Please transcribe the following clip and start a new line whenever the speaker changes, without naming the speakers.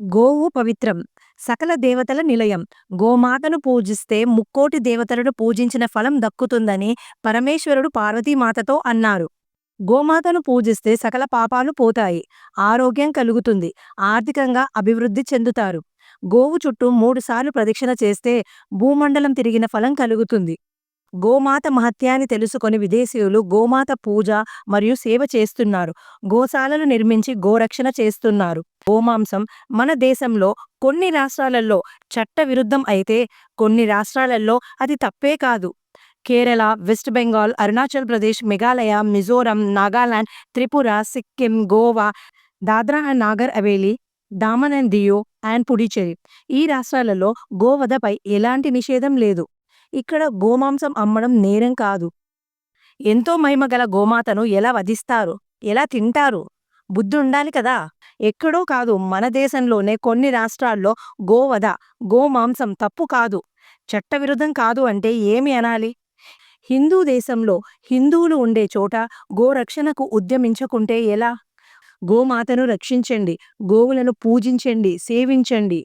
గోవు పవిత్రం సకల దేవతల నిలయం. గోమాతను పూజిస్తే ముక్కోటి దేవతలను పూజించిన ఫలం దక్కుతుందని పరమేశ్వరుడు పార్వతీమాతతో అన్నారు. గోమాతను పూజిస్తే సకల పాపాలు పోతాయి ఆరోగ్యం కలుగుతుంది ఆర్థికంగా అభివృద్ధి చెందుతారు. గోవు చుట్టూ మూడుసార్లు ప్రదక్షిణ చేస్తే భూమండలం తిరిగిన ఫలం కలుగుతుంది. గోమాత మహత్యాన్ని తెలుసుకొని విదేశీయులు గోమాత పూజ మరియు సేవ చేస్తున్నారు. గోశాలలు నిర్మించి గోరక్షణ చేస్తున్నారు. గోమాంసం మన దేశంలో కొన్ని రాష్ట్రాలలో చట్టవిరుద్ధం అయితే కొన్ని రాష్ట్రాలలో అది తప్పే కాదు. Kerala West Bengal Arunachal Pradesh Meghalaya Mizoram Nagaland Tripura Sikkim Goa Dadra and Nagar Haveli Daman and Diu and Puducherry ఈ రాష్ట్రాలలో గోవధపై ఎలాంటి నిషేధం లేదు. ఇక్కడ గోమాంసం అమ్మడం నేరం కాదు. ఎంతో మహిమగల గోమాతను ఎలా వధిస్తారు? ఎలా తింటారు? బుద్ధి ఉండాలి కదా? ఎక్కడో కాదు మన దేశంలోనే కొన్ని రాష్ట్రాల్లో గోవధ గోమాంసం తప్పు కాదు. చట్టవిరుద్ధం కాదు అంటే ఏమి అనాలి? హిందూ దేశంలో హిందువులు ఉండే చోట గోరక్షణకు ఉద్యమించకుంటే ఎలా? గోమాతను రక్షించండి గోవులను పూజించండి సేవించండి.